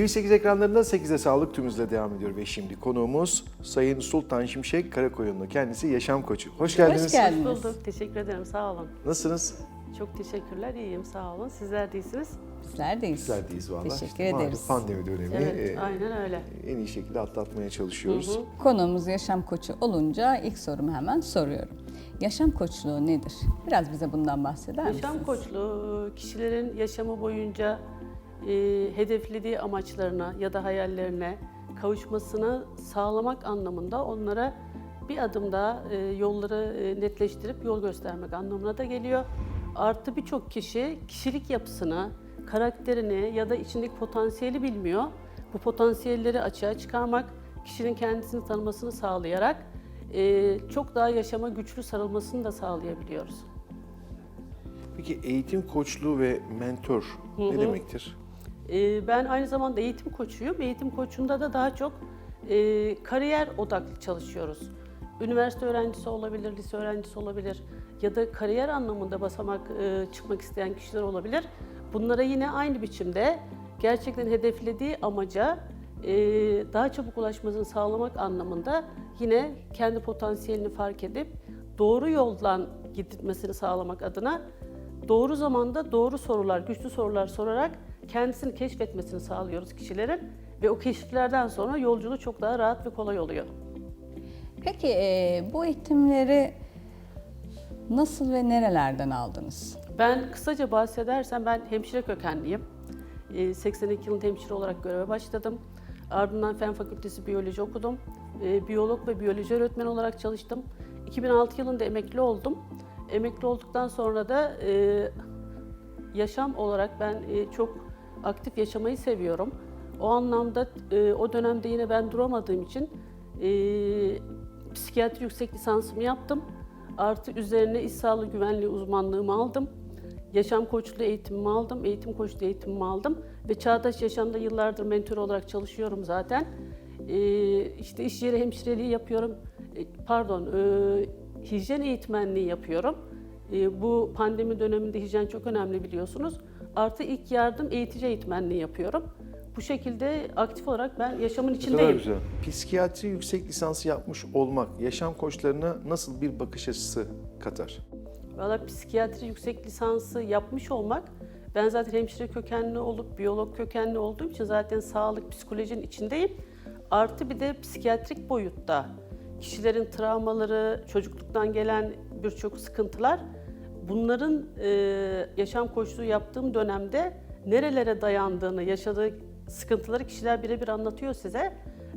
TV8 ekranlarında 8'e sağlık tümümüzle devam ediyor ve şimdi konuğumuz Sayın Sultan Şimşek Karakoyunlu. Kendisi yaşam koçu. Hoş geldiniz. Hoş geldiniz. Bulduk. Teşekkür ederim. Sağ olun. Nasılsınız? Çok teşekkürler. İyiyim. Sağ olun. Sizler de iyisiniz. Bizler deyiz. Bizler deyiz valla. Teşekkür İşte malum ederiz. Pandemi dönemi Evet, e, aynen öyle. en iyi şekilde atlatmaya çalışıyoruz. Hı hı. Konuğumuz yaşam koçu olunca ilk sorumu hemen soruyorum. Yaşam koçluğu nedir? Biraz bize bundan bahseder misiniz? Yaşam koçluğu kişilerin yaşamı boyunca e, hedeflediği amaçlarına ya da hayallerine kavuşmasını sağlamak anlamında onlara bir adım daha e, yolları e, netleştirip yol göstermek anlamına da geliyor. Artı birçok kişi kişilik yapısını, karakterini ya da içindeki potansiyeli bilmiyor. Bu potansiyelleri açığa çıkarmak, kişinin kendisini tanımasını sağlayarak e, çok daha yaşama güçlü sarılmasını da sağlayabiliyoruz. Peki eğitim koçluğu ve mentor ne demektir? Ee, Ben aynı zamanda eğitim koçuyum. Eğitim koçunda da daha çok e, kariyer odaklı çalışıyoruz. Üniversite öğrencisi olabilir, lise öğrencisi olabilir ya da kariyer anlamında basamak e, çıkmak isteyen kişiler olabilir. Bunlara yine aynı biçimde gerçekten hedeflediği amaca e, daha çabuk ulaşmasını sağlamak anlamında yine kendi potansiyelini fark edip doğru yoldan gitmesini sağlamak adına doğru zamanda doğru sorular, güçlü sorular sorarak kendisini keşfetmesini sağlıyoruz kişilerin ve o keşiflerden sonra yolculuğu çok daha rahat ve kolay oluyor. Peki e, bu eğitimleri nasıl ve nerelerden aldınız? Ben kısaca bahsedersem ben hemşire kökenliyim. Ee, 82 yılında hemşire olarak göreve başladım. Ardından Fen Fakültesi Biyoloji okudum. Ee, Biyolog ve biyoloji öğretmeni olarak çalıştım. 2006 yılında emekli oldum. Emekli olduktan sonra da e, yaşam olarak ben e, çok aktif yaşamayı seviyorum. O anlamda e, o dönemde yine ben duramadığım için e, psikiyatri yüksek lisansımı yaptım. Artı üzerine iş sağlığı güvenliği uzmanlığımı aldım. Yaşam koçluğu eğitimimi aldım, eğitim koçluğu eğitimimi aldım ve Çağdaş Yaşam'da yıllardır mentor olarak çalışıyorum zaten. Ee, işte iş yeri hemşireliği yapıyorum, E, pardon, e, hijyen eğitmenliği yapıyorum. E, bu pandemi döneminde hijyen çok önemli biliyorsunuz. Artı ilk yardım eğitici eğitmenliği yapıyorum. Bu şekilde aktif olarak ben yaşamın içindeyim. güzel. Psikiyatri yüksek lisansı yapmış olmak yaşam koçlarına nasıl bir bakış açısı katar? Valla psikiyatri yüksek lisansı yapmış olmak, ben zaten hemşire kökenli olup biyolog kökenli olduğum için zaten sağlık, psikolojinin içindeyim. Artı bir de psikiyatrik boyutta kişilerin travmaları, çocukluktan gelen birçok sıkıntılar, bunların e, yaşam koçluğu yaptığım dönemde nerelere dayandığını, yaşadığı sıkıntıları kişiler birebir anlatıyor size.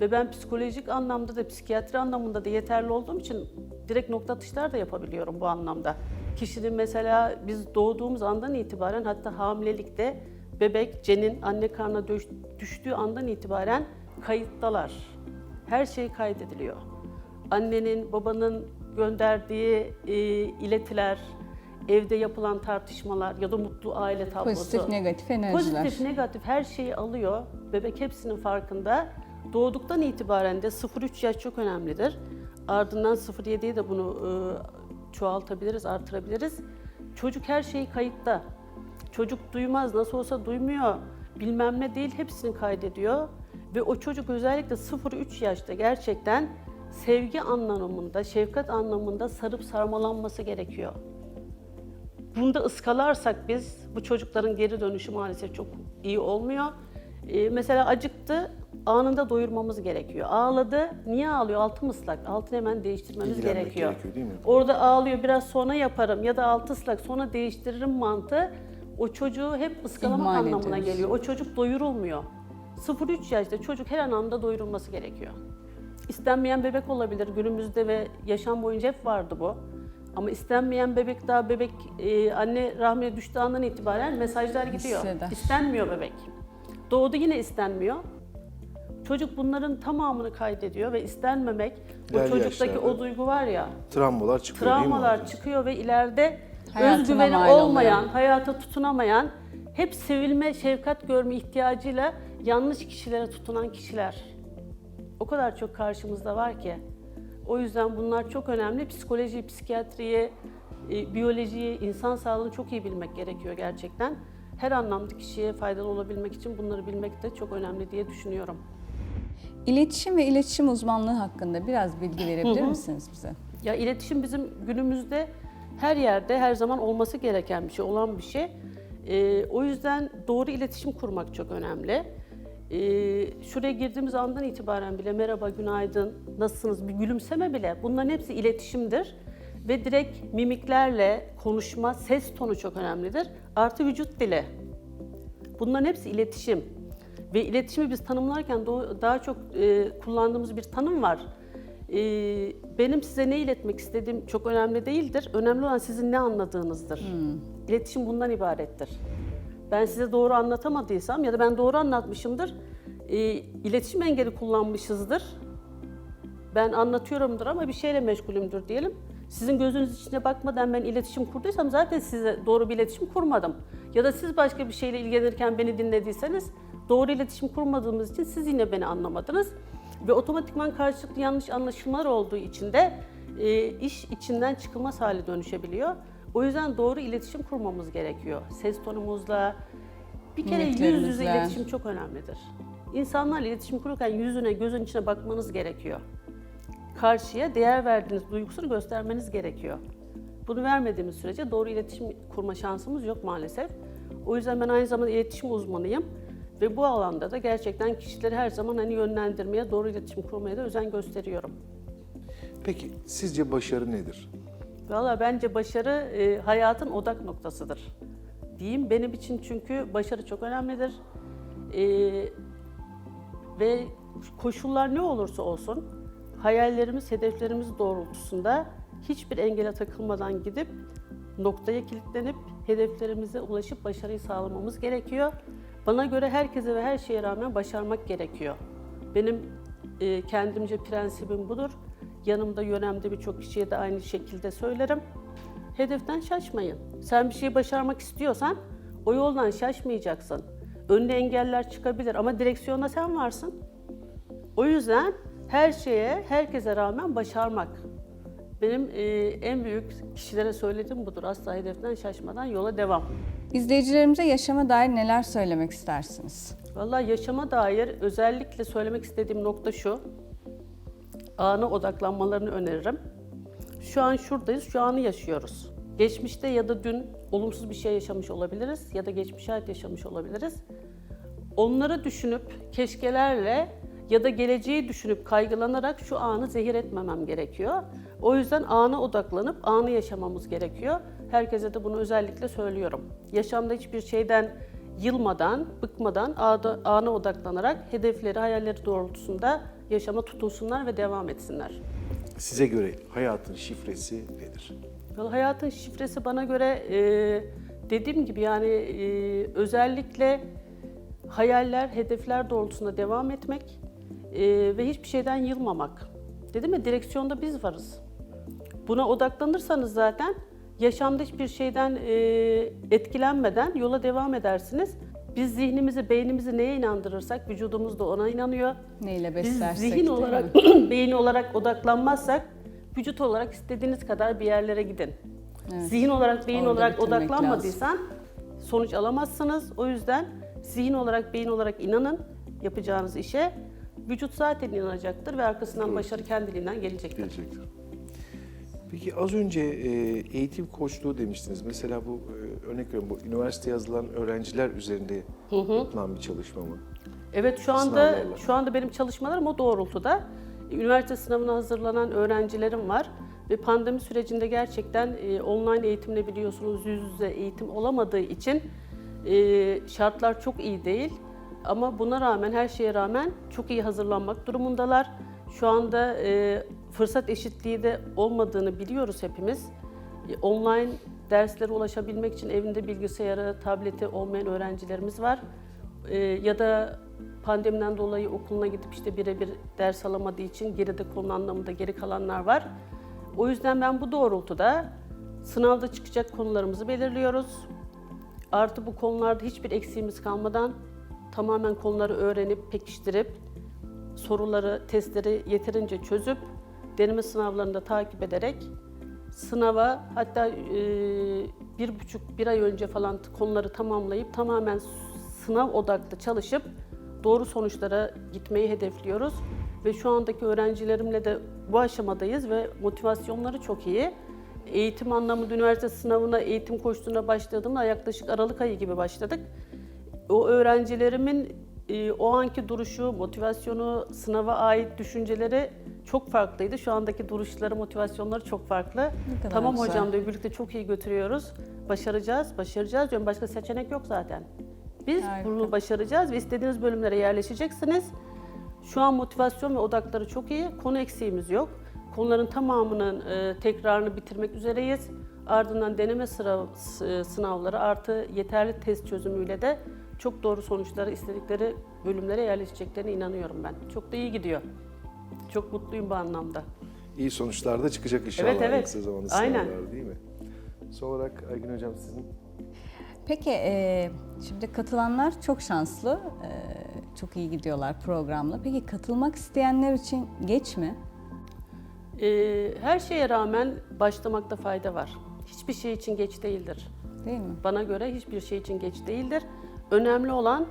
Ve ben psikolojik anlamda da, psikiyatri anlamında da yeterli olduğum için direkt nokta atışlar da yapabiliyorum bu anlamda. Kişinin mesela biz doğduğumuz andan itibaren hatta hamilelikte bebek, cenin anne karnına düş- düştüğü andan itibaren kayıttalar. Her şey kaydediliyor. Annenin, babanın gönderdiği e, iletiler, evde yapılan tartışmalar ya da mutlu aile tablosu. Pozitif, negatif enerjiler. Pozitif, negatif her şeyi alıyor. Bebek hepsinin farkında. Doğduktan itibaren de 0-3 yaş çok önemlidir. Ardından 0-7'ye de bunu e, çoğaltabiliriz, artırabiliriz. Çocuk her şeyi kayıtta. Çocuk duymaz, nasıl olsa duymuyor. Bilmem ne değil, hepsini kaydediyor. Ve o çocuk özellikle 0-3 yaşta gerçekten sevgi anlamında, şefkat anlamında sarıp sarmalanması gerekiyor. Bunda ıskalarsak biz bu çocukların geri dönüşü maalesef çok iyi olmuyor. Ee, mesela acıktı, anında doyurmamız gerekiyor. Ağladı, niye ağlıyor? Altı ıslak, altını hemen değiştirmemiz İlgilenmek gerekiyor. gerekiyor, değil mi? Orada ağlıyor, biraz sonra yaparım ya da altı ıslak sonra değiştiririm mantığı. O çocuğu hep ıskalamak İhmal anlamına ediyoruz. geliyor. O çocuk doyurulmuyor. 0-3 yaşta çocuk her anlamda doyurulması gerekiyor. İstenmeyen bebek olabilir. Günümüzde ve yaşam boyunca hep vardı bu. Ama istenmeyen bebek daha bebek e, anne rahmine düştüğü andan itibaren mesajlar gidiyor. Hisseder. İstenmiyor bebek. Doğdu yine istenmiyor. Çocuk bunların tamamını kaydediyor ve istenmemek, o çocuktaki yaşlarda. o duygu var ya, Travmalar çıkıyor değil mi? travmalar çıkıyor ve ileride Hayatına özgüveni mal oluyor. olmayan, hayata tutunamayan, hep sevilme, şefkat görme ihtiyacıyla yanlış kişilere tutunan kişiler. O kadar çok karşımızda var ki. O yüzden bunlar çok önemli. Psikoloji, psikiyatriyi, e, biyolojiyi, insan sağlığını çok iyi bilmek gerekiyor gerçekten. her anlamda kişiye faydalı olabilmek için bunları bilmek de çok önemli diye düşünüyorum. İletişim ve iletişim uzmanlığı hakkında biraz bilgi verebilir misiniz bize? Ya iletişim bizim günümüzde her yerde her zaman olması gereken bir şey, olan bir şey. Ee, o yüzden doğru iletişim kurmak çok önemli. Ee, şuraya girdiğimiz andan itibaren bile merhaba, günaydın, nasılsınız, bir gülümseme bile bunların hepsi iletişimdir. Ve direkt mimiklerle konuşma, ses tonu çok önemlidir. Artı vücut dili. Bunların hepsi iletişim. Ve iletişimi biz tanımlarken daha çok e, kullandığımız bir tanım var. E, benim size ne iletmek istediğim çok önemli değildir. Önemli olan sizin ne anladığınızdır. İletişim bundan ibarettir. Ben size doğru anlatamadıysam ya da ben doğru anlatmışımdır, e, iletişim engeli kullanmışızdır. Ben anlatıyorumdur ama bir şeyle meşgulümdür diyelim. Sizin gözünüz içine bakmadan ben iletişim kurduysam zaten size doğru bir iletişim kurmadım. Ya da siz başka bir şeyle ilgilenirken beni dinlediyseniz doğru iletişim kurmadığımız için siz yine beni anlamadınız. Ve otomatikman karşılıklı yanlış anlaşılmalar olduğu için de e, iş içinden çıkılmaz hale dönüşebiliyor. O yüzden doğru iletişim kurmamız gerekiyor. Ses tonumuzla, bir kere yüz yüze iletişim çok önemlidir. İnsanlarla iletişim kururken yüzüne, gözün içine bakmanız gerekiyor. Karşıya değer verdiğiniz duygusunu göstermeniz gerekiyor. Bunu vermediğimiz sürece doğru iletişim kurma şansımız yok maalesef. O yüzden ben aynı zamanda iletişim uzmanıyım. Ve bu alanda da gerçekten kişileri her zaman hani yönlendirmeye, doğru iletişim kurmaya da özen gösteriyorum. Peki sizce başarı nedir? Valla bence başarı e, hayatın odak noktasıdır. Diyeyim benim için çünkü başarı çok önemlidir. E, ve koşullar ne olursa olsun hayallerimiz, hedeflerimiz doğrultusunda hiçbir engele takılmadan gidip noktaya kilitlenip hedeflerimize ulaşıp başarıyı sağlamamız gerekiyor. Bana göre herkese ve her şeye rağmen başarmak gerekiyor. Benim e, kendimce prensibim budur. Yanımda, yönemde birçok kişiye de aynı şekilde söylerim. Hedeften şaşmayın. Sen bir şeyi başarmak istiyorsan o yoldan şaşmayacaksın. Önüne engeller çıkabilir ama direksiyonda sen varsın. O yüzden her şeye, herkese rağmen başarmak. Benim e, en büyük kişilere söylediğim budur. Asla hedeften şaşmadan yola devam. İzleyicilerimize yaşama dair neler söylemek istersiniz? Vallahi yaşama dair özellikle söylemek istediğim nokta şu. Ana odaklanmalarını öneririm. Şu an şuradayız, şu anı yaşıyoruz. Geçmişte ya da dün olumsuz bir şey yaşamış olabiliriz ya da geçmiş hayat yaşamış olabiliriz. Onları düşünüp keşkelerle ya da geleceği düşünüp kaygılanarak şu anı zehir etmemem gerekiyor. O yüzden ana odaklanıp anı yaşamamız gerekiyor. Herkese de bunu özellikle söylüyorum. Yaşamda hiçbir şeyden yılmadan, bıkmadan ana odaklanarak hedefleri, hayalleri doğrultusunda yaşama tutunsunlar ve devam etsinler. Size göre hayatın şifresi nedir? Vallahi Hayatın şifresi bana göre e, dediğim gibi yani e, özellikle hayaller, hedefler doğrultusunda devam etmek e, ve hiçbir şeyden yılmamak. Dedim ya direksiyonda biz varız. Buna odaklanırsanız zaten yaşamda hiçbir şeyden e, etkilenmeden yola devam edersiniz. Biz zihnimizi, beynimizi neye inandırırsak vücudumuz da ona inanıyor. Neyle Biz beslersek zihin değil olarak, beyin olarak odaklanmazsak vücut olarak istediğiniz kadar bir yerlere gidin. Zihin olarak, beyin Orada olarak odaklanmadıysan sonuç alamazsınız. O yüzden zihin olarak, beyin olarak inanın yapacağınız işe. Vücut zaten inanacaktır ve arkasından başarı kendiliğinden gelecektir. Gelecektir. Peki az önce e, eğitim koçluğu demiştiniz. Mesela bu e, örnek veriyorum bu üniversite yazılan öğrenciler üzerinde yapılan bir çalışma mı? Evet şu anda Sınavlarla. şu anda benim çalışmalarım o doğrultuda. Üniversite sınavına hazırlanan öğrencilerim var ve pandemi sürecinde gerçekten e, online eğitimle biliyorsunuz yüz yüze eğitim olamadığı için e, şartlar çok iyi değil. Ama buna rağmen her şeye rağmen çok iyi hazırlanmak durumundalar. Şu anda e, fırsat eşitliği de olmadığını biliyoruz hepimiz. E, Online derslere ulaşabilmek için evinde bilgisayarı, tableti olmayan öğrencilerimiz var. Ee, ya da pandemiden dolayı okuluna gidip işte birebir ders alamadığı için geride konu anlamında geri kalanlar var. O yüzden ben bu doğrultuda sınavda çıkacak konularımızı belirliyoruz. Artı bu konularda hiçbir eksiğimiz kalmadan tamamen konuları öğrenip, pekiştirip, soruları, testleri yeterince çözüp, deneme sınavlarını da takip ederek sınava hatta e, bir buçuk, bir ay önce falan konuları tamamlayıp tamamen sınav odaklı çalışıp doğru sonuçlara gitmeyi hedefliyoruz. Ve şu andaki öğrencilerimle de bu aşamadayız ve motivasyonları çok iyi. Eğitim anlamında üniversite sınavına, eğitim koştuğuna başladığımda yaklaşık Aralık ayı gibi başladık. O öğrencilerimin e, o anki duruşu, motivasyonu, sınava ait düşünceleri çok farklıydı. Şu andaki duruşları, motivasyonları çok farklı. Tamam güzel. hocam diyor, birlikte çok iyi götürüyoruz. Başaracağız, başaracağız diyorum. Başka seçenek yok zaten. Biz Harika. bunu başaracağız ve istediğiniz bölümlere yerleşeceksiniz. Şu an motivasyon ve odakları çok iyi. Konu eksiğimiz yok. Konuların tamamının e, tekrarını bitirmek üzereyiz. Ardından deneme sıra, s- sınavları artı yeterli test çözümüyle de çok doğru sonuçları istedikleri bölümlere yerleşeceklerine inanıyorum ben. Çok da iyi gidiyor. Çok mutluyum bu anlamda. İyi sonuçlar da çıkacak inşallah Evet, evet. kısa zamanda Aynen. değil mi? Son olarak Aygün Hocam sizin Peki e, şimdi katılanlar çok şanslı, e, çok iyi gidiyorlar programla. Peki katılmak isteyenler için geç mi? E, her şeye rağmen başlamakta fayda var. Hiçbir şey için geç değildir. Değil mi? Bana göre hiçbir şey için geç değildir. Önemli olan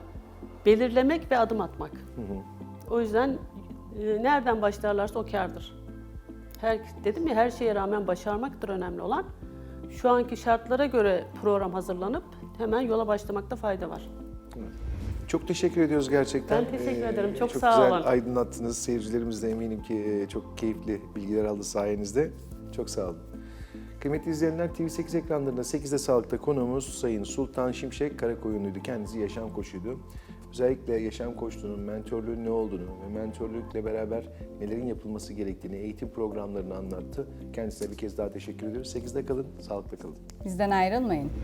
belirlemek ve adım atmak. O yüzden e, nereden başlarlarsa o kârdır. Her, dedim ya her şeye rağmen başarmaktır önemli olan. Şu anki şartlara göre program hazırlanıp hemen yola başlamakta fayda var. Çok teşekkür ediyoruz gerçekten. Ee, Ben teşekkür ederim. Çok çok sağ güzel olun. aydınlattınız. Seyircilerimiz de eminim ki e, çok keyifli bilgiler aldı sayenizde. Çok sağ olun. Kıymetli izleyenler TV8 ekranlarında 8'de Sağlık'ta konuğumuz Sayın Sultan Şimşek Karakoyunlu'ydu. Kendisi yaşam koçuydu. Özellikle yaşam koçluğunun mentörlüğün ne olduğunu ve mentörlükle beraber nelerin yapılması gerektiğini, eğitim programlarını anlattı. Kendisine bir kez daha teşekkür ediyoruz. 8'de kalın, sağlıkla kalın. Bizden ayrılmayın.